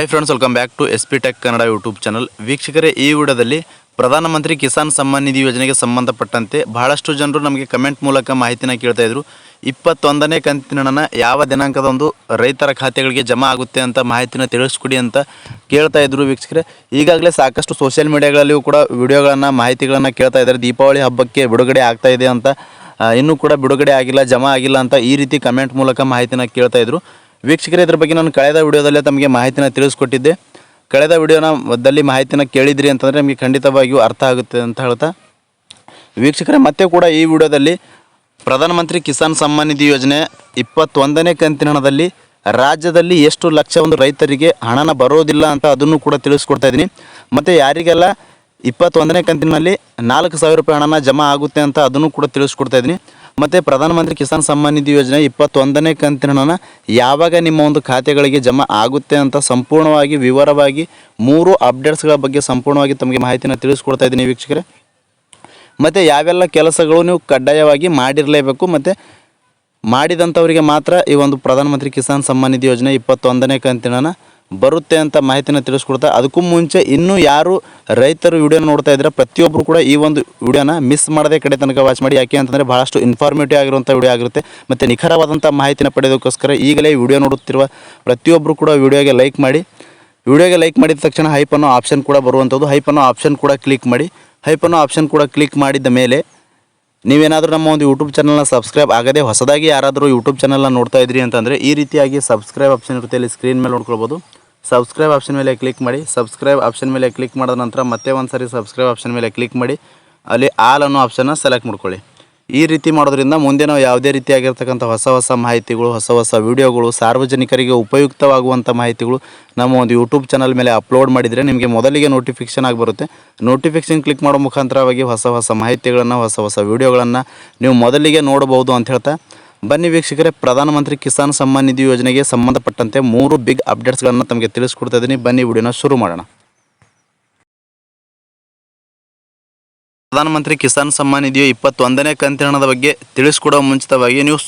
Hi friends welcome back to S P tech Kannada YouTube channel ವೀಕ್ಷಕರೇ, ಈ ವಿಡಿಯೋದಲ್ಲಿ ಪ್ರಧಾನಮಂತ್ರಿ ಕಿಸಾನ್ ಸಮ್ಮಾನ್ ನಿಧಿ ಯೋಜನೆಗೆ ಸಂಬಂಧಪಟ್ಟಂತೆ ಬಹಳಷ್ಟು ಜನರು ನಮಗೆ ಕಮೆಂಟ್ ಮೂಲಕ ಮಾಹಿತಿನ ಕೇಳ್ತಾ ಇದ್ರು. ಇಪ್ಪತ್ತೊಂದನೇ ಕಂತಿನ ಹಣ ಯಾವ ದಿನಾಂಕದಂದು ರೈತರ ಖಾತೆಗಳಿಗೆ ಜಮಾ ಆಗುತ್ತೆ ಅಂತ ಮಾಹಿತಿನ ತಿಳಿಸ್ಕೊಡಿ ಅಂತ ಕೇಳ್ತಾ ಇದ್ರು ವೀಕ್ಷಕರೇ. ಈಗಾಗಲೇ ಸಾಕಷ್ಟು ಸೋಷಿಯಲ್ ಮೀಡಿಯಾಗಳಲ್ಲಿಯೂ ಕೂಡ ವಿಡಿಯೋಗಳನ್ನು, ಮಾಹಿತಿಗಳನ್ನು ಕೇಳ್ತಾ ಇದ್ದಾರೆ. ದೀಪಾವಳಿ ಹಬ್ಬಕ್ಕೆ ಬಿಡುಗಡೆ ಆಗ್ತಾ ಇದೆ ಅಂತ ಇನ್ನೂ ಕೂಡ ಬಿಡುಗಡೆ ಆಗಿಲ್ಲ, ಜಮಾ ಆಗಿಲ್ಲ ಅಂತ ಈ ರೀತಿ ಕಮೆಂಟ್ ಮೂಲಕ ಮಾಹಿತಿನ ಕೇಳ್ತಾ ಇದ್ರು. ವೀಕ್ಷಕರೇ, ಇದ್ರ ಬಗ್ಗೆ ನಾನು ಕಳೆದ ವಿಡಿಯೋದಲ್ಲೇ ತಮಗೆ ಮಾಹಿತಿನ ತಿಳಿಸ್ಕೊಟ್ಟಿದ್ದೆ. ಕಳೆದ ವಿಡಿಯೋನ ದಲ್ಲಿ ಮಾಹಿತಿನ ಕೇಳಿದ್ರಿ ಅಂತಂದರೆ ನಿಮಗೆ ಖಂಡಿತವಾಗಿಯೂ ಅರ್ಥ ಆಗುತ್ತೆ ಅಂತ ಹೇಳ್ತಾ. ವೀಕ್ಷಕರೇ, ಮತ್ತೆ ಕೂಡ ಈ ವಿಡಿಯೋದಲ್ಲಿ ಪ್ರಧಾನಮಂತ್ರಿ ಕಿಸಾನ್ ಸಮ್ಮಾನ್ ನಿಧಿ ಯೋಜನೆ ಇಪ್ಪತ್ತೊಂದನೇ ಕಂತಿನ ಹಣದಲ್ಲಿ ರಾಜ್ಯದಲ್ಲಿ ಎಷ್ಟು ಲಕ್ಷ ಒಂದು ರೈತರಿಗೆ ಹಣನ ಬರೋದಿಲ್ಲ ಅಂತ ಅದನ್ನು ಕೂಡ ತಿಳಿಸ್ಕೊಡ್ತಾ ಇದ್ದೀನಿ. ಮತ್ತು ಯಾರಿಗೆಲ್ಲ ಇಪ್ಪತ್ತೊಂದನೇ ಕಂತಿನಲ್ಲಿ ನಾಲ್ಕು ಸಾವಿರ ರೂಪಾಯಿ ಹಣನ ಜಮಾ ಆಗುತ್ತೆ ಅಂತ ಅದನ್ನು ಕೂಡ ತಿಳಿಸ್ಕೊಡ್ತಾ ಇದ್ದೀನಿ. ಮತ್ತು ಪ್ರಧಾನಮಂತ್ರಿ ಕಿಸಾನ್ ಸಮ್ಮಾನ್ ನಿಧಿ ಯೋಜನೆ ಇಪ್ಪತ್ತೊಂದನೇ ಕಂತಿನ ಹಣ ಯಾವಾಗ ನಿಮ್ಮ ಒಂದು ಖಾತೆಗಳಿಗೆ ಜಮಾ ಆಗುತ್ತೆ ಅಂತ ಸಂಪೂರ್ಣವಾಗಿ ವಿವರವಾಗಿ ಮೂರು ಅಪ್ಡೇಟ್ಸ್ಗಳ ಬಗ್ಗೆ ಸಂಪೂರ್ಣವಾಗಿ ತಮಗೆ ಮಾಹಿತಿನ ತಿಳಿಸ್ಕೊಡ್ತಾ ಇದ್ದೀನಿ ವೀಕ್ಷಕರೇ. ಮತ್ತು ಯಾವೆಲ್ಲ ಕೆಲಸಗಳು ನೀವು ಕಡ್ಡಾಯವಾಗಿ ಮಾಡಿರಲೇಬೇಕು, ಮತ್ತು ಮಾಡಿದಂಥವರಿಗೆ ಮಾತ್ರ ಈ ಒಂದು ಪ್ರಧಾನಮಂತ್ರಿ ಕಿಸಾನ್ ಸಮ್ಮಾನ್ ನಿಧಿ ಯೋಜನೆ ಇಪ್ಪತ್ತೊಂದನೇ ಕಂತಿನ ಬರುತ್ತೆ ಅಂತ ಮಾಹಿತಿನ ತಿಳಿಸ್ಕೊಡ್ತಾ ಅದಕ್ಕೂ ಮುಂಚೆ ಇನ್ನೂ ಯಾರು ರೈತರು ವಿಡಿಯೋ ನೋಡ್ತಾ ಇದ್ರೆ ಪ್ರತಿಯೊಬ್ಬರು ಕೂಡ ಈ ಒಂದು ವಿಡಿಯೋನ ಮಿಸ್ ಮಾಡದೆ ಕಡೆ ತನಕ ವಾಚ್ ಮಾಡಿ. ಯಾಕೆ ಅಂತಂದರೆ ಭಾಳಷ್ಟು ಇನ್ಫಾರ್ಮೇಟಿವ್ ಆಗಿರುವಂಥ ವಿಡಿಯೋ ಆಗಿರುತ್ತೆ. ಮತ್ತು ನಿಖರವಾದಂಥ ಮಾಹಿತಿನ ಪಡೆಯೋದಕ್ಕೋಸ್ಕರ ಈಗಲೇ ವಿಡಿಯೋ ನೋಡುತ್ತಿರುವ ಪ್ರತಿಯೊಬ್ಬರು ಕೂಡ ವಿಡಿಯೋಗೆ ಲೈಕ್ ಮಾಡಿ. ವಿಡಿಯೋಗೆ ಲೈಕ್ ಮಾಡಿದ ತಕ್ಷಣ ಹೈಪ್ ಅನ್ನೋ ಆಪ್ಷನ್ ಕೂಡ ಬರುವಂಥದ್ದು ಹೈಪ್ ಅನ್ನೋ ಆಪ್ಷನ್ ಕೂಡ ಕ್ಲಿಕ್ ಮಾಡಿ. ಹೈಪ್ ಅನ್ನೋ ಆಪ್ಷನ್ ಕೂಡ ಕ್ಲಿಕ್ ಮಾಡಿದ ಮೇಲೆ ನೀವೇನಾದರೂ ನಮ್ಮ ಒಂದು ಯೂಟ್ಯೂಬ್ ಚಾನಲ್ನ ಸಬ್ಸ್ಕ್ರೈಬ್ ಆಗದೆ ಹೊಸದಾಗಿ ಯಾರಾದರೂ ಯೂಟ್ಯೂಬ್ ಚಾನಲ್ನ ನೋಡ್ತಾ ಇದ್ರಿ ಅಂತಂದರೆ ಈ ರೀತಿಯಾಗಿ ಸಬ್ಸ್ಕ್ರೈಬ್ ಆಪ್ಷನ್ ಇರುತ್ತೆ. ಇಲ್ಲಿ ಸ್ಕ್ರೀನ್ ಮೇಲೆ ನೋಡ್ಕೊಳ್ಬೋದು. ಸಬ್ಸ್ಕ್ರೈಬ್ ಆಪ್ಷನ್ ಮೇಲೆ ಕ್ಲಿಕ್ ಮಾಡಿ. ಸಬ್ಸ್ಕ್ರೈಬ್ ಆಪ್ಷನ್ ಮೇಲೆ ಕ್ಲಿಕ್ ಮಾಡಿದ ನಂತರ ಮತ್ತೆ ಒಂದು ಸಾರಿ ಸಬ್ಸ್ಕ್ರೈಬ್ ಆಪ್ಷನ್ ಮೇಲೆ ಕ್ಲಿಕ್ ಮಾಡಿ. ಅಲ್ಲಿ ಆಲ್ ಅನ್ನೋ ಆಪ್ಷನ್ನ ಸೆಲೆಕ್ಟ್ ಮಾಡ್ಕೊಳ್ಳಿ. ಈ ರೀತಿ ಮಾಡೋದ್ರಿಂದ ಮುಂದೆ ನಾವು ಯಾವುದೇ ರೀತಿಯಾಗಿರ್ತಕ್ಕಂಥ ಹೊಸ ಹೊಸ ಮಾಹಿತಿಗಳು, ಹೊಸ ಹೊಸ ವೀಡಿಯೋಗಳು ಸಾರ್ವಜನಿಕರಿಗೆ ಉಪಯುಕ್ತವಾಗುವಂಥ ಮಾಹಿತಿಗಳು ನಮ್ಮ ಒಂದು ಯೂಟ್ಯೂಬ್ ಚಾನಲ್ ಮೇಲೆ ಅಪ್ಲೋಡ್ ಮಾಡಿದರೆ ನಿಮಗೆ ಮೊದಲಿಗೆ ನೋಟಿಫಿಕೇಷನ್ ಆಗಿ ಬರುತ್ತೆ. ನೋಟಿಫಿಕೇಷನ್ ಕ್ಲಿಕ್ ಮಾಡೋ ಮುಖಾಂತರವಾಗಿ ಹೊಸ ಹೊಸ ಮಾಹಿತಿಗಳನ್ನು, ಹೊಸ ಹೊಸ ವೀಡಿಯೋಗಳನ್ನು ನೀವು ಮೊದಲಿಗೆ ನೋಡಬಹುದು ಅಂತ ಹೇಳ್ತಾ ಬನ್ನಿ ವೀಕ್ಷಕರೇ ಪ್ರಧಾನಮಂತ್ರಿ ಕಿಸಾನ್ ಸಮ್ಮಾನ್ ನಿಧಿ ಯೋಜನೆಗೆ ಸಂಬಂಧಪಟ್ಟಂತೆ ಮೂರು ಬಿಗ್ ಅಪ್ಡೇಟ್ಸ್ಗಳನ್ನು ತಮಗೆ ತಿಳಿಸ್ಕೊಡ್ತಾ ಇದ್ದೀನಿ. ಬನ್ನಿ ವಿಡಿಯೋನ ಶುರು ಮಾಡೋಣ. ಪ್ರಧಾನಮಂತ್ರಿ ಕಿಸಾನ್ ಸಮ್ಮಾನ್ ನಿಧಿಯು ಇಪ್ಪತ್ತೊಂದನೇ ಕಂತಿನ ಬಗ್ಗೆ ತಿಳಿಸ್ಕೊಡೋ ಮುಂಚಿತವಾಗಿ ನೀವು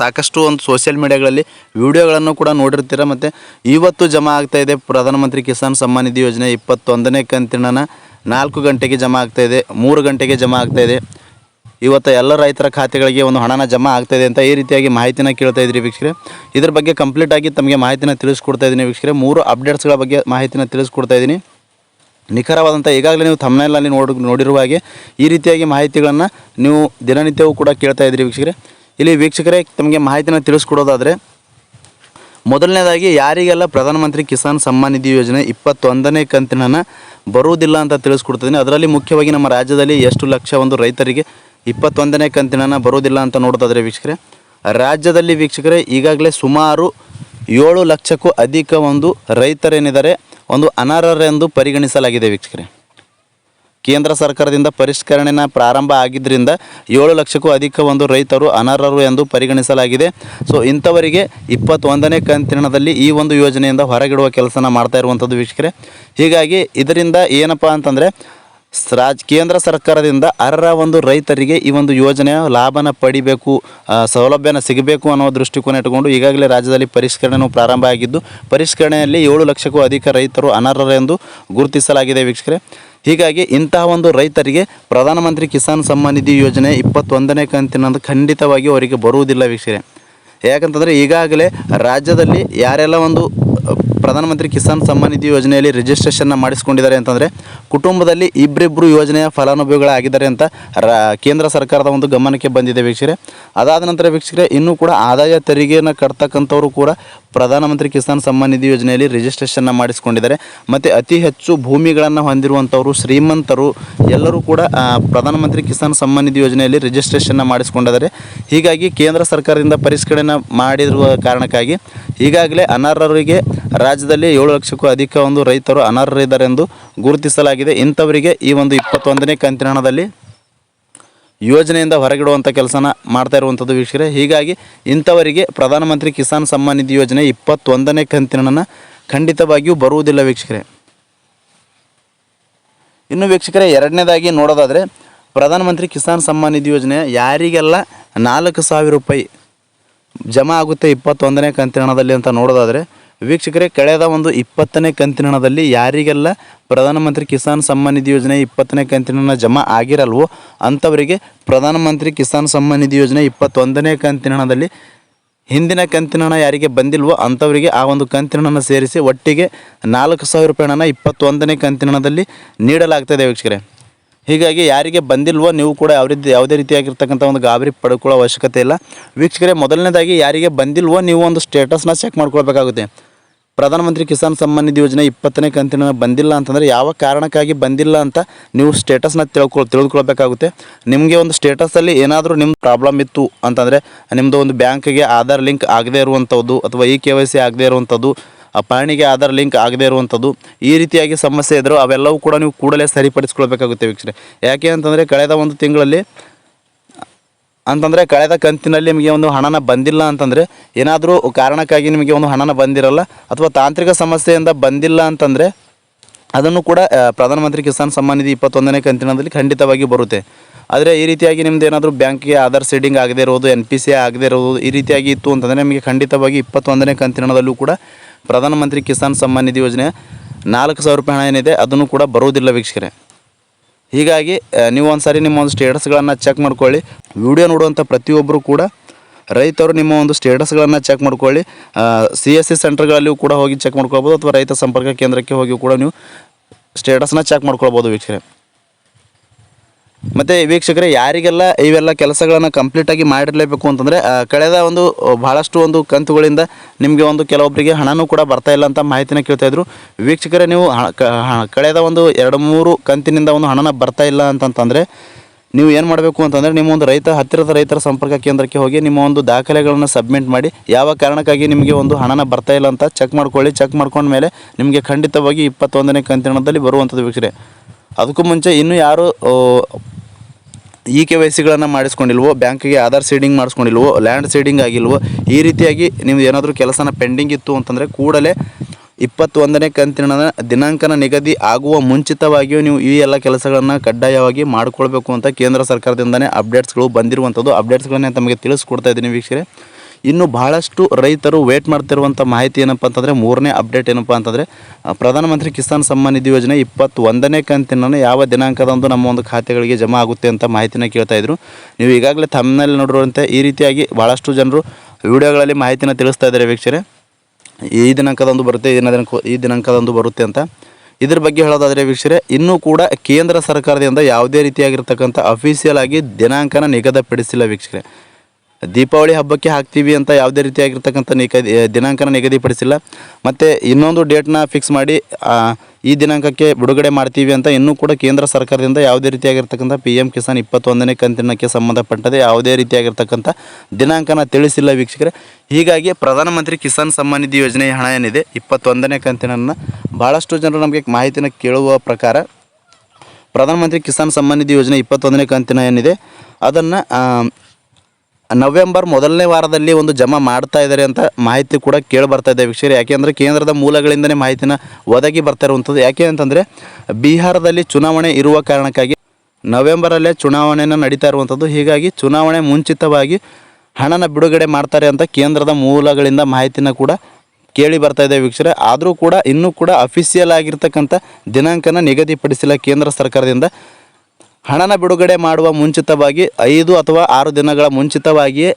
ಸಾಕಷ್ಟು ಒಂದು ಸೋಷಿಯಲ್ ಮೀಡಿಯಾಗಳಲ್ಲಿ ವಿಡಿಯೋಗಳನ್ನು ಕೂಡ ನೋಡಿರ್ತೀರ. ಮತ್ತು ಇವತ್ತು ಜಮಾ ಆಗ್ತಾ ಇದೆ ಪ್ರಧಾನಮಂತ್ರಿ ಕಿಸಾನ್ ಸಮ್ಮಾನ್ ನಿಧಿ ಯೋಜನೆ ಇಪ್ಪತ್ತೊಂದನೇ ಕಂತಿನ ನಾಲ್ಕು ಗಂಟೆಗೆ ಜಮಾ ಆಗ್ತಾ ಇದೆ, ಮೂರು ಗಂಟೆಗೆ ಜಮಾ ಆಗ್ತಾ ಇದೆ. ಇವತ್ತು ಎಲ್ಲ ರೈತರ ಖಾತೆಗಳಿಗೆ ಒಂದು ಹಣನ ಜಮಾ ಆಗ್ತಾ ಇದೆ ಅಂತ ಈ ರೀತಿಯಾಗಿ ಮಾಹಿತಿನ ಕೇಳ್ತಾ ಇದ್ರಿ ವೀಕ್ಷಕರೆ. ಇದ್ರ ಬಗ್ಗೆ ಕಂಪ್ಲೀಟ್ ಆಗಿ ತಮಗೆ ಮಾಹಿತಿನ ತಿಳಿಸ್ಕೊಡ್ತಾ ಇದ್ದೀನಿ ವೀಕ್ಷಕರೆ. ಮೂರು ಅಪ್ಡೇಟ್ಸ್ಗಳ ಬಗ್ಗೆ ಮಾಹಿತಿನ ತಿಳಿಸ್ಕೊಡ್ತಾ ಇದ್ದೀನಿ. ನಿಖರವಾದಂಥ ಈಗಾಗಲೇ ನೀವು ತಮ್ಮನೆಯಲ್ಲಿ ನೋಡಿ, ನೋಡಿರುವ ಹಾಗೆ ಈ ರೀತಿಯಾಗಿ ಮಾಹಿತಿಗಳನ್ನು ನೀವು ದಿನನಿತ್ಯವೂ ಕೂಡ ಕೇಳ್ತಾ ಇದ್ದೀರಿ ವೀಕ್ಷಕರೆ. ಇಲ್ಲಿ ವೀಕ್ಷಕರೇ, ತಮಗೆ ಮಾಹಿತಿನ ತಿಳಿಸ್ಕೊಡೋದಾದರೆ, ಮೊದಲನೇದಾಗಿ ಯಾರಿಗೆಲ್ಲ ಪ್ರಧಾನಮಂತ್ರಿ ಕಿಸಾನ್ ಸಮ್ಮಾನ್ ನಿಧಿ ಯೋಜನೆ ಇಪ್ಪತ್ತೊಂದನೇ ಕಂತಿನ ಬರುವುದಿಲ್ಲ ಅಂತ ತಿಳಿಸ್ಕೊಡ್ತಿದ್ದೀನಿ ಅದರಲ್ಲಿ ಮುಖ್ಯವಾಗಿ ನಮ್ಮ ರಾಜ್ಯದಲ್ಲಿ ಎಷ್ಟು ಲಕ್ಷ ಒಂದು ರೈತರಿಗೆ ಇಪ್ಪತ್ತೊಂದನೇ ಕಂತಿನ ಬರೋದಿಲ್ಲ ಅಂತ ನೋಡೋದಾದರೆ ವೀಕ್ಷಕರೇ, ರಾಜ್ಯದಲ್ಲಿ ವೀಕ್ಷಕರೇ ಈಗಾಗಲೇ ಸುಮಾರು ಏಳು ಲಕ್ಷಕ್ಕೂ ಅಧಿಕ ಒಂದು ರೈತರೇನಿದ್ದಾರೆ, ಒಂದು ಅನರ್ಹರೆಂದು ಪರಿಗಣಿಸಲಾಗಿದೆ ವೀಕ್ಷಕರೇ. ಕೇಂದ್ರ ಸರ್ಕಾರದಿಂದ ಪರಿಷ್ಕರಣೆನ ಪ್ರಾರಂಭ ಆಗಿದ್ದರಿಂದ ಏಳು ಲಕ್ಷಕ್ಕೂ ಅಧಿಕ ಒಂದು ರೈತರು ಅನರ್ಹರು ಎಂದು ಪರಿಗಣಿಸಲಾಗಿದೆ. ಸೊ ಇಂಥವರಿಗೆ ಇಪ್ಪತ್ತೊಂದನೇ ಕಂತಿನದಲ್ಲಿ ಈ ಒಂದು ಯೋಜನೆಯಿಂದ ಹೊರಗಿಡುವ ಕೆಲಸನ ಮಾಡ್ತಾ ಇರುವಂಥದ್ದು ವೀಕ್ಷಕರೇ. ಹೀಗಾಗಿ ಇದರಿಂದ ಏನಪ್ಪ ಅಂತಂದರೆ ರಾಜ್ ಕೇಂದ್ರ ಸರ್ಕಾರದಿಂದ ಅರ್ಹ ಒಂದು ರೈತರಿಗೆ ಈ ಒಂದು ಯೋಜನೆಯ ಲಾಭನ ಪಡಿಬೇಕು ಸೌಲಭ್ಯನ ಸಿಗಬೇಕು ಅನ್ನೋ ದೃಷ್ಟಿಕೋನ ಇಟ್ಟುಕೊಂಡು ಈಗಾಗಲೇ ರಾಜ್ಯದಲ್ಲಿ ಪರಿಷ್ಕರಣೆಯೂ ಪ್ರಾರಂಭ ಆಗಿದ್ದು, ಪರಿಷ್ಕರಣೆಯಲ್ಲಿ ಏಳು ಲಕ್ಷಕ್ಕೂ ಅಧಿಕ ರೈತರು ಅನರ್ಹರೆಂದು ಗುರುತಿಸಲಾಗಿದೆ ವೀಕ್ಷಕರೇ. ಹೀಗಾಗಿ ಇಂತಹ ಒಂದು ರೈತರಿಗೆ ಪ್ರಧಾನಮಂತ್ರಿ ಕಿಸಾನ್ ಸಮ್ಮಾನ್ ನಿಧಿ ಯೋಜನೆ ಇಪ್ಪತ್ತೊಂದನೇ ಕಂತಿನಂದು ಖಂಡಿತವಾಗಿ ಅವರಿಗೆ ಬರುವುದಿಲ್ಲ ವೀಕ್ಷಕರೇ. ಯಾಕಂತಂದರೆ ಈಗಾಗಲೇ ರಾಜ್ಯದಲ್ಲಿ ಯಾರೆಲ್ಲ ಒಂದು ಪ್ರಧಾನಮಂತ್ರಿ ಕಿಸಾನ್ ಸಮ್ಮಾನ್ ನಿಧಿ ಯೋಜನೆಯಲ್ಲಿ ರಿಜಿಸ್ಟ್ರೇಷನ್ನ ಮಾಡಿಸ್ಕೊಂಡಿದ್ದಾರೆ ಅಂತಂದರೆ ಕುಟುಂಬದಲ್ಲಿ ಇಬ್ಬರಿಬ್ಬರು ಯೋಜನೆಯ ಫಲಾನುಭವಿಗಳಾಗಿದ್ದಾರೆ ಅಂತ ರಾ, ಕೇಂದ್ರ ಸರ್ಕಾರದ ಒಂದು ಗಮನಕ್ಕೆ ಬಂದಿದೆ ವೀಕ್ಷಕರೇ. ಅದಾದ ನಂತರ ವೀಕ್ಷಕರೇ, ಇನ್ನೂ ಕೂಡ ಆದಾಯ ತೆರಿಗೆಯನ್ನು ಕಟ್ತಕ್ಕಂಥವರು ಕೂಡ ಪ್ರಧಾನಮಂತ್ರಿ ಕಿಸಾನ್ ಸಮ್ಮಾನ್ ನಿಧಿ ಯೋಜನೆಯಲ್ಲಿ ರಿಜಿಸ್ಟ್ರೇಷನ್ನ ಮಾಡಿಸ್ಕೊಂಡಿದ್ದಾರೆ. ಮತ್ತು ಅತಿ ಹೆಚ್ಚು ಭೂಮಿಗಳನ್ನು ಹೊಂದಿರುವಂಥವರು, ಶ್ರೀಮಂತರು, ಎಲ್ಲರೂ ಕೂಡ ಪ್ರಧಾನಮಂತ್ರಿ ಕಿಸಾನ್ ಸಮ್ಮಾನ್ ನಿಧಿ ಯೋಜನೆಯಲ್ಲಿ ರಿಜಿಸ್ಟ್ರೇಷನ್ನ ಮಾಡಿಸ್ಕೊಂಡಿದ್ದಾರೆ. ಹೀಗಾಗಿ ಕೇಂದ್ರ ಸರ್ಕಾರದಿಂದ ಪರಿಷ್ಕರಣೆ ಮಾಡಿರುವ ಕಾರಣಕ್ಕಾಗಿ ಈಗಾಗಲೇ ಅನರ್ಹರಿಗೆ ರಾಜ್ಯದಲ್ಲಿ ಏಳು ಲಕ್ಷಕ್ಕೂ ಅಧಿಕ ಒಂದು ರೈತರು ಅನರ್ಹರಿದ್ದಾರೆ ಎಂದು ಗುರುತಿಸಲಾಗಿದೆ. ಇಂಥವರಿಗೆ ಈ ಒಂದು ಇಪ್ಪತ್ತೊಂದನೇ ಕಂತಿನ ಹಣದಲ್ಲಿ ಯೋಜನೆಯಿಂದ ಹೊರಗಿಡುವಂಥ ಕೆಲಸನ ಮಾಡ್ತಾ ಇರುವಂಥದ್ದು ವೀಕ್ಷಕರೇ. ಹೀಗಾಗಿ ಇಂಥವರಿಗೆ ಪ್ರಧಾನಮಂತ್ರಿ ಕಿಸಾನ್ ಸಮ್ಮಾನ್ ನಿಧಿ ಯೋಜನೆ ಇಪ್ಪತ್ತೊಂದನೇ ಕಂತಿನ ಖಂಡಿತವಾಗಿಯೂ ಬರುವುದಿಲ್ಲ ವೀಕ್ಷಕರೇ. ಇನ್ನು ವೀಕ್ಷಕರೇ, ಎರಡನೇದಾಗಿ ನೋಡೋದಾದರೆ ಪ್ರಧಾನಮಂತ್ರಿ ಕಿಸಾನ್ ಸಮ್ಮಾನ್ ನಿಧಿ ಯೋಜನೆ ಯಾರಿಗೆಲ್ಲ ನಾಲ್ಕು ಸಾವಿರ ರೂಪಾಯಿ ಜಮಾ ಆಗುತ್ತೆ ಇಪ್ಪತ್ತೊಂದನೇ ಕಂತಿನ ಹಣದಲ್ಲಿ ಅಂತ ನೋಡೋದಾದರೆ ವೀಕ್ಷಕರೇ, ಕಳೆದ ಒಂದು ಇಪ್ಪತ್ತನೇ ಕಂತಿನ ಹಣದಲ್ಲಿ ಯಾರಿಗೆಲ್ಲ ಪ್ರಧಾನಮಂತ್ರಿ ಕಿಸಾನ್ ಸಮ್ಮಾನ್ ನಿಧಿ ಯೋಜನೆ ಇಪ್ಪತ್ತನೇ ಕಂತಿನ ಹಣ ಜಮಾ ಆಗಿರಲ್ವೋ ಅಂಥವರಿಗೆ ಪ್ರಧಾನಮಂತ್ರಿ ಕಿಸಾನ್ ಸಮ್ಮಾನ್ ನಿಧಿ ಯೋಜನೆ ಇಪ್ಪತ್ತೊಂದನೇ ಕಂತಿನ ಹಣದಲ್ಲಿ ಹಿಂದಿನ ಕಂತಿನ ಹಣ ಯಾರಿಗೆ ಬಂದಿಲ್ವೋ ಅಂಥವರಿಗೆ ಆ ಒಂದು ಕಂತಿನ ಹಣ ಸೇರಿಸಿ ಒಟ್ಟಿಗೆ ನಾಲ್ಕು ಸಾವಿರ ರೂಪಾಯಿ ಹಣನ ಇಪ್ಪತ್ತೊಂದನೇ ಕಂತಿನ ಹಣದಲ್ಲಿ ನೀಡಲಾಗ್ತದೆ ವೀಕ್ಷಕರೇ. ಹೀಗಾಗಿ ಯಾರಿಗೆ ಬಂದಿಲ್ವೋ ನೀವು ಕೂಡ ಯಾವ ರೀತಿ ಯಾವುದೇ ರೀತಿಯಾಗಿರ್ತಕ್ಕಂಥ ಒಂದು ಗಾಬರಿ ಪಡ್ಕೊಳ್ಳೋ ಅವಶ್ಯಕತೆ ಇಲ್ಲ. ವೀಕ್ಷಕರೇ, ಮೊದಲನೇದಾಗಿ ಯಾರಿಗೆ ಬಂದಿಲ್ವೋ ನೀವು ಒಂದು ಸ್ಟೇಟಸ್ನ ಚೆಕ್ ಮಾಡ್ಕೊಳ್ಬೇಕಾಗುತ್ತೆ. ಪ್ರಧಾನಮಂತ್ರಿ ಕಿಸಾನ್ ಸಮ್ಮಾನ್ ನಿಧಿ ಯೋಜನೆ ಇಪ್ಪತ್ತನೇ ಕಂತಿನ ಬಂದಿಲ್ಲ ಅಂತಂದರೆ ಯಾವ ಕಾರಣಕ್ಕಾಗಿ ಬಂದಿಲ್ಲ ಅಂತ ನೀವು ಸ್ಟೇಟಸ್ನ ತಿಳ್ಕೊ ತಿಳಿದುಕೊಳ್ಬೇಕಾಗುತ್ತೆ ನಿಮಗೆ ಒಂದು ಸ್ಟೇಟಸಲ್ಲಿ ಏನಾದರೂ ನಿಮ್ಮ ಪ್ರಾಬ್ಲಮ್ ಇತ್ತು ಅಂತಂದರೆ ನಿಮ್ಮದು ಒಂದು ಬ್ಯಾಂಕಿಗೆ ಆಧಾರ್ ಲಿಂಕ್ ಆಗದೇ ಇರುವಂಥದ್ದು ಅಥವಾ ಇ ಕೆ ವೈ ಸಿ ಆಗದೇ ಇರುವಂಥದ್ದು, ಆ ಪಹಣಿಗೆ ಆಧಾರ್ ಲಿಂಕ್ ಆಗದೇ ಇರುವಂಥದ್ದು, ಈ ರೀತಿಯಾಗಿ ಸಮಸ್ಯೆ ಇದ್ದರೂ ಅವೆಲ್ಲವೂ ಕೂಡ ನೀವು ಕೂಡಲೇ ಸರಿಪಡಿಸ್ಕೊಳ್ಬೇಕಾಗುತ್ತೆ ವೀಕ್ಷಣೆ ಯಾಕೆ ಅಂತಂದರೆ ಕಳೆದ ಒಂದು ತಿಂಗಳಲ್ಲಿ ಅಂತಂದರೆ ಕಳೆದ ಕಂತಿನಲ್ಲಿ ನಿಮಗೆ ಒಂದು ಹಣನ ಬಂದಿಲ್ಲ ಅಂತಂದರೆ ಏನಾದರೂ ಕಾರಣಕ್ಕಾಗಿ ನಿಮಗೆ ಒಂದು ಹಣನ ಬಂದಿರಲ್ಲ ಅಥವಾ ತಾಂತ್ರಿಕ ಸಮಸ್ಯೆಯಿಂದ ಬಂದಿಲ್ಲ ಅಂತಂದರೆ ಅದನ್ನು ಕೂಡ ಪ್ರಧಾನಮಂತ್ರಿ ಕಿಸಾನ್ ಸಮ್ಮಾನ್ ನಿಧಿ ಇಪ್ಪತ್ತೊಂದನೇ ಕಂತಿನಲ್ಲಿ ಖಂಡಿತವಾಗಿ ಬರುತ್ತೆ. ಆದರೆ ಈ ರೀತಿಯಾಗಿ ನಿಮ್ಮದು ಏನಾದರೂ ಬ್ಯಾಂಕಿಗೆ ಆಧಾರ್ ಸೀಡಿಂಗ್ ಆಗದೇ ಇರೋದು, ಎನ್ ಪಿ ಸಿ ಆಗದೇ ಇರೋದು ಈ ರೀತಿಯಾಗಿ ಇತ್ತು ಅಂತಂದರೆ ನಿಮಗೆ ಖಂಡಿತವಾಗಿ ಇಪ್ಪತ್ತೊಂದನೇ ಕಂತಿನದಲ್ಲೂ ಕೂಡ ಪ್ರಧಾನಮಂತ್ರಿ ಕಿಸಾನ್ ಸಮ್ಮಾನ್ ನಿಧಿ ಯೋಜನೆ ನಾಲ್ಕು ಸಾವಿರ ರೂಪಾಯಿ ಹಣ ಏನಿದೆ ಅದನ್ನು ಕೂಡ ಬರುವುದಿಲ್ಲ ವೀಕ್ಷಕರೇ. ಹೀಗಾಗಿ ನೀವು ಒಂದು ಸಾರಿ ನಿಮ್ಮ ಒಂದು ಸ್ಟೇಟಸ್ಗಳನ್ನು ಚೆಕ್ ಮಾಡ್ಕೊಳ್ಳಿ. ವಿಡಿಯೋ ನೋಡುವಂಥ ಪ್ರತಿಯೊಬ್ಬರು ಕೂಡ, ರೈತರು ನಿಮ್ಮ ಒಂದು ಸ್ಟೇಟಸ್ಗಳನ್ನು ಚೆಕ್ ಮಾಡ್ಕೊಳ್ಳಿ. ಸಿ ಎಸ್ ಸಿ ಸೆಂಟರ್ಗಳಲ್ಲಿಯೂ ಕೂಡ ಹೋಗಿ ಚೆಕ್ ಮಾಡ್ಕೊಳ್ಬೋದು, ಅಥವಾ ರೈತ ಸಂಪರ್ಕ ಕೇಂದ್ರಕ್ಕೆ ಹೋಗಿ ಕೂಡ ನೀವು ಸ್ಟೇಟಸ್ನ ಚೆಕ್ ಮಾಡ್ಕೊಳ್ಬೋದು ವೀಕ್ಷಕರೇ. ಮತ್ತು ವೀಕ್ಷಕರೇ, ಯಾರಿಗೆಲ್ಲ ಇವೆಲ್ಲ ಕೆಲಸಗಳನ್ನು ಕಂಪ್ಲೀಟಾಗಿ ಮಾಡಿರಲೇಬೇಕು ಅಂತಂದರೆ ಕಳೆದ ಒಂದು ಭಾಳಷ್ಟು ಒಂದು ಕಂತುಗಳಿಂದ ನಿಮಗೆ ಒಂದು ಕೆಲವೊಬ್ಬರಿಗೆ ಹಣನೂ ಕೂಡ ಬರ್ತಾ ಇಲ್ಲ ಅಂತ ಮಾಹಿತಿನ ಇದ್ದರು ವೀಕ್ಷಕರೇ, ನೀವು ಕಳೆದ ಒಂದು ಎರಡು ಮೂರು ಕಂತಿನಿಂದ ಒಂದು ಹಣನ ಬರ್ತಾ ಇಲ್ಲ ಅಂತಂತಂದರೆ, ನೀವು ಏನು ಮಾಡಬೇಕು ಅಂತಂದರೆ, ನಿಮ್ಮ ಒಂದು ರೈತ, ಹತ್ತಿರದ ರೈತರ ಸಂಪರ್ಕ ಕೇಂದ್ರಕ್ಕೆ ಹೋಗಿ ನಿಮ್ಮ ಒಂದು ದಾಖಲೆಗಳನ್ನು ಸಬ್ಮಿಟ್ ಮಾಡಿ, ಯಾವ ಕಾರಣಕ್ಕಾಗಿ ನಿಮಗೆ ಒಂದು ಹಣನ ಬರ್ತಾ ಇಲ್ಲ ಅಂತ ಚೆಕ್ ಮಾಡ್ಕೊಳ್ಳಿ. ಚೆಕ್ ಮಾಡ್ಕೊಂಡ ಮೇಲೆ ನಿಮಗೆ ಖಂಡಿತವಾಗಿ ಇಪ್ಪತ್ತೊಂದನೇ ಕಂತಿನದಲ್ಲಿ ಬರುವಂಥದ್ದು ವೀಕ್ಷಕರೇ. ಅದಕ್ಕೂ ಮುಂಚೆ ಇನ್ನೂ ಯಾರು ಇ ಕೆ ವೈ ಸಿಗಳನ್ನು ಮಾಡಿಸ್ಕೊಂಡಿಲ್ವೋ, ಬ್ಯಾಂಕಿಗೆ ಆಧಾರ್ ಸೀಡಿಂಗ್ ಮಾಡಿಸ್ಕೊಂಡಿಲ್ವೋ, ಲ್ಯಾಂಡ್ ಸೀಡಿಂಗ್ ಆಗಿಲ್ವೋ, ಈ ರೀತಿಯಾಗಿ ನಿಮ್ದು ಏನಾದರೂ ಕೆಲಸನ ಪೆಂಡಿಂಗ್ ಇತ್ತು ಅಂತಂದರೆ ಕೂಡಲೇ ಇಪ್ಪತ್ತೊಂದನೇ ಕಂತಿನ ದಿನಾಂಕನ ನಿಗದಿ ಆಗುವ ಮುಂಚಿತವಾಗಿಯೂ ನೀವು ಈ ಎಲ್ಲ ಕೆಲಸಗಳನ್ನು ಕಡ್ಡಾಯವಾಗಿ ಮಾಡಿಕೊಳ್ಬೇಕು ಅಂತ ಕೇಂದ್ರ ಸರ್ಕಾರದಿಂದನೇ ಅಪ್ಡೇಟ್ಸ್ಗಳು ಬಂದಿರುವಂಥದ್ದು. ಅಪ್ಡೇಟ್ಸ್ಗಳನ್ನೇ ತಮಗೆ ತಿಳಿಸ್ಕೊಡ್ತಾ ಇದ್ದೀನಿ ವೀಕ್ಷಕರೇ. ಇನ್ನು ಬಹಳಷ್ಟು ರೈತರು ವೇಟ್ ಮಾಡ್ತಿರುವಂಥ ಮಾಹಿತಿ ಏನಪ್ಪ ಅಂತಂದರೆ ಮೂರನೇ ಅಪ್ಡೇಟ್ ಏನಪ್ಪ ಅಂತಂದರೆ ಪ್ರಧಾನಮಂತ್ರಿ ಕಿಸಾನ್ ಸಮ್ಮಾನ್ ನಿಧಿ ಯೋಜನೆ ಇಪ್ಪತ್ತೊಂದನೇ ಕಂತಿನ ಯಾವ ದಿನಾಂಕದಂದು ನಮ್ಮ ಒಂದು ಖಾತೆಗಳಿಗೆ ಜಮಾ ಆಗುತ್ತೆ ಅಂತ ಮಾಹಿತಿನ ಕೇಳ್ತಾ ಇದ್ರು. ನೀವು ಈಗಾಗಲೇ ತಮ್ಮಲ್ಲಿ ನೋಡಿರುವಂತೆ ಈ ರೀತಿಯಾಗಿ ಭಾಳಷ್ಟು ಜನರು ವಿಡಿಯೋಗಳಲ್ಲಿ ಮಾಹಿತಿನ ತಿಳಿಸ್ತಾ ಇದ್ದಾರೆ ವೀಕ್ಷಕರೇ. ಈ ದಿನಾಂಕದಂದು ಬರುತ್ತೆ, ಈ ದಿನ ಈ ದಿನಾಂಕದಂದು ಬರುತ್ತೆ ಅಂತ. ಇದ್ರ ಬಗ್ಗೆ ಹೇಳೋದಾದರೆ ವೀಕ್ಷಕರೇ, ಇನ್ನೂ ಕೂಡ ಕೇಂದ್ರ ಸರ್ಕಾರದಿಂದ ಯಾವುದೇ ರೀತಿಯಾಗಿರ್ತಕ್ಕಂಥ ಅಫಿಷಿಯಲ್ ಆಗಿ ದಿನಾಂಕನ ನಿಗದಿಪಡಿಸಿಲ್ಲ ವೀಕ್ಷಕರೇ. ದೀಪಾವಳಿ ಹಬ್ಬಕ್ಕೆ ಹಾಕ್ತೀವಿ ಅಂತ ಯಾವುದೇ ರೀತಿಯಾಗಿರ್ತಕ್ಕಂಥ ನಿಗದಿ ದಿನಾಂಕನ ನಿಗದಿಪಡಿಸಿಲ್ಲ. ಮತ್ತು ಇನ್ನೊಂದು ಡೇಟ್ನ ಫಿಕ್ಸ್ ಮಾಡಿ ಈ ದಿನಾಂಕಕ್ಕೆ ಬಿಡುಗಡೆ ಮಾಡ್ತೀವಿ ಅಂತ ಇನ್ನೂ ಕೂಡ ಕೇಂದ್ರ ಸರ್ಕಾರದಿಂದ ಯಾವುದೇ ರೀತಿಯಾಗಿರ್ತಕ್ಕಂಥ ಪಿ ಎಂ ಕಿಸಾನ್ ಇಪ್ಪತ್ತೊಂದನೇ ಕಂತಿನಕ್ಕೆ ಸಂಬಂಧಪಟ್ಟಂತೆ ಯಾವುದೇ ರೀತಿಯಾಗಿರ್ತಕ್ಕಂಥ ದಿನಾಂಕನ ತಿಳಿಸಿಲ್ಲ ವೀಕ್ಷಕರೇ. ಹೀಗಾಗಿ ಪ್ರಧಾನಮಂತ್ರಿ ಕಿಸಾನ್ ಸಮ್ಮಾನ್ ನಿಧಿ ಯೋಜನೆ ಹಣ ಏನಿದೆ, ಇಪ್ಪತ್ತೊಂದನೇ ಕಂತಿನನ್ನು ಭಾಳಷ್ಟು ಜನರು ನಮಗೆ ಮಾಹಿತಿನ ಕೇಳುವ ಪ್ರಕಾರ ಪ್ರಧಾನಮಂತ್ರಿ ಕಿಸಾನ್ ಸಮ್ಮಾನ್ ನಿಧಿ ಯೋಜನೆ ಇಪ್ಪತ್ತೊಂದನೇ ಕಂತಿನ ಏನಿದೆ, ಅದನ್ನು ನವೆಂಬರ್ ಮೊದಲನೇ ವಾರದಲ್ಲಿ ಒಂದು ಜಮಾ ಮಾಡ್ತಾ ಇದ್ದಾರೆ ಅಂತ ಮಾಹಿತಿ ಕೂಡ ಕೇಳಿ ಬರ್ತಾ ಇದೆ ವೀಕ್ಷಕರು. ಯಾಕೆಂದರೆ ಕೇಂದ್ರದ ಮೂಲಗಳಿಂದನೇ ಮಾಹಿತಿನ ಒದಗಿ ಬರ್ತಾ ಇರುವಂಥದ್ದು. ಯಾಕೆ ಅಂತಂದರೆ ಬಿಹಾರದಲ್ಲಿ ಚುನಾವಣೆ ಇರುವ ಕಾರಣಕ್ಕಾಗಿ ನವೆಂಬರಲ್ಲೇ ಚುನಾವಣೆಯನ್ನು ನಡೀತಾ ಇರುವಂಥದ್ದು. ಹೀಗಾಗಿ ಚುನಾವಣೆ ಮುಂಚಿತವಾಗಿ ಹಣನ ಬಿಡುಗಡೆ ಮಾಡ್ತಾರೆ ಅಂತ ಕೇಂದ್ರದ ಮೂಲಗಳಿಂದ ಮಾಹಿತಿನ ಕೂಡ ಕೇಳಿ ಬರ್ತಾ ಇದೆ ವೀಕ್ಷಕರೇ. ಆದರೂ ಕೂಡ ಇನ್ನೂ ಕೂಡ ಅಫಿಷಿಯಲ್ ಆಗಿರ್ತಕ್ಕಂಥ ದಿನಾಂಕನ ನಿಗದಿಪಡಿಸಿಲ್ಲ ಕೇಂದ್ರ ಸರ್ಕಾರದಿಂದ. ಹಣನ ಬಿಡುಗಡೆ ಮಾಡುವ ಮುಂಚಿತವಾಗಿ ಐದು ಅಥವಾ ಆರು ದಿನಗಳ ಮುಂಚಿತವಾಗಿಯೇ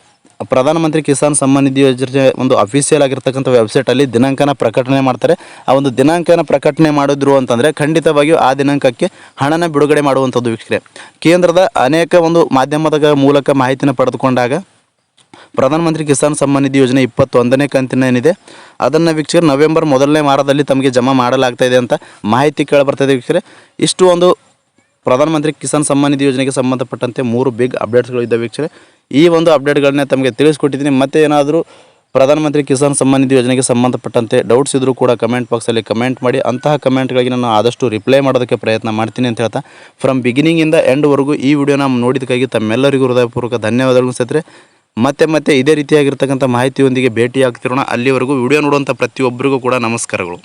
ಪ್ರಧಾನಮಂತ್ರಿ ಕಿಸಾನ್ ಸಮ್ಮಾನ್ ನಿಧಿ ಯೋಜನೆ ಒಂದು ಅಫಿಷಿಯಲ್ ಆಗಿರ್ತಕ್ಕಂಥ ವೆಬ್ಸೈಟಲ್ಲಿ ದಿನಾಂಕನ ಪ್ರಕಟಣೆ ಮಾಡ್ತಾರೆ. ಆ ಒಂದು ದಿನಾಂಕನ ಪ್ರಕಟಣೆ ಮಾಡಿದ್ರು ಅಂತಂದರೆ ಖಂಡಿತವಾಗಿಯೂ ಆ ದಿನಾಂಕಕ್ಕೆ ಹಣನ ಬಿಡುಗಡೆ ಮಾಡುವಂಥದ್ದು ವೀಕ್ಷಕರೇ. ಕೇಂದ್ರದ ಅನೇಕ ಒಂದು ಮಾಧ್ಯಮದ ಮೂಲಕ ಮಾಹಿತಿನ ಪಡೆದುಕೊಂಡಾಗ ಪ್ರಧಾನಮಂತ್ರಿ ಕಿಸಾನ್ ಸಮ್ಮಾನ್ ನಿಧಿ ಯೋಜನೆ ಇಪ್ಪತ್ತೊಂದನೇ ಕಂತಿನ ಏನಿದೆ ಅದನ್ನು ವೀಕ್ಷಕರು, ನವೆಂಬರ್ ಮೊದಲನೇ ವಾರದಲ್ಲಿ ತಮಗೆ ಜಮಾ ಮಾಡಲಾಗ್ತಾ ಇದೆ ಅಂತ ಮಾಹಿತಿ ಕೇಳಿಬರ್ತಾ ಇದೆ ವೀಕ್ಷಕರೇ. ಇಷ್ಟು ಒಂದು ಪ್ರಧಾನಮಂತ್ರಿ ಕಿಸಾನ್ ಸಮ್ಮಾನ್ ನಿಧಿ ಯೋಜನೆಗೆ ಸಂಬಂಧಪಟ್ಟಂತೆ ಮೂರು ಬಿಗ್ ಅಪ್ಡೇಟ್ಸ್ಗಳು ಇದ್ದಾವೆ ವೀಕ್ಷಕರೇ ಈ ಒಂದು ಅಪ್ಡೇಟ್ಗಳನ್ನ ತಮಗೆ ತಿಳಿಸ್ಕೊಟ್ಟಿದ್ದೀನಿ. ಮತ್ತೆ ಏನಾದರೂ ಪ್ರಧಾನಮಂತ್ರಿ ಕಿಸಾನ್ ಸಮ್ಮಾನ್ ನಿಧಿ ಯೋಜನೆಗೆ ಸಂಬಂಧಪಟ್ಟಂತೆ ಡೌಟ್ಸ್ ಇದ್ದರೂ ಕೂಡ ಕಮೆಂಟ್ ಬಾಕ್ಸಲ್ಲಿ ಕಮೆಂಟ್ ಮಾಡಿ. ಅಂತಹ ಕಮೆಂಟ್ಗಳಿಗೆ ನಾನು ಆದಷ್ಟು ರಿಪ್ಲೈ ಮಾಡೋದಕ್ಕೆ ಪ್ರಯತ್ನ ಮಾಡ್ತೀನಿ ಅಂತ ಹೇಳ್ತಾ. ಫ್ರಮ್ ಬಿಗಿನಿಂಗಿಂದ ಎಂಡ್ವರೆಗೂ ಈ ವಿಡಿಯೋನ ನೋಡಿದಕ್ಕಾಗಿ ತಮ್ಮೆಲ್ಲರಿಗೂ ಹೃದಯಪೂರ್ವಕ ಧನ್ಯವಾದಗಳು ಸತ್ತರೆ ಮತ್ತೆ ಮತ್ತೆ ಇದೇ ರೀತಿಯಾಗಿರ್ತಕ್ಕಂಥ ಮಾಹಿತಿಯೊಂದಿಗೆ ಭೇಟಿಯಾಗ್ತಿರೋಣ. ಅಲ್ಲಿವರೆಗೂ ವಿಡಿಯೋ ನೋಡುವಂಥ ಪ್ರತಿಯೊಬ್ಬರಿಗೂ ಕೂಡ ನಮಸ್ಕಾರಗಳು.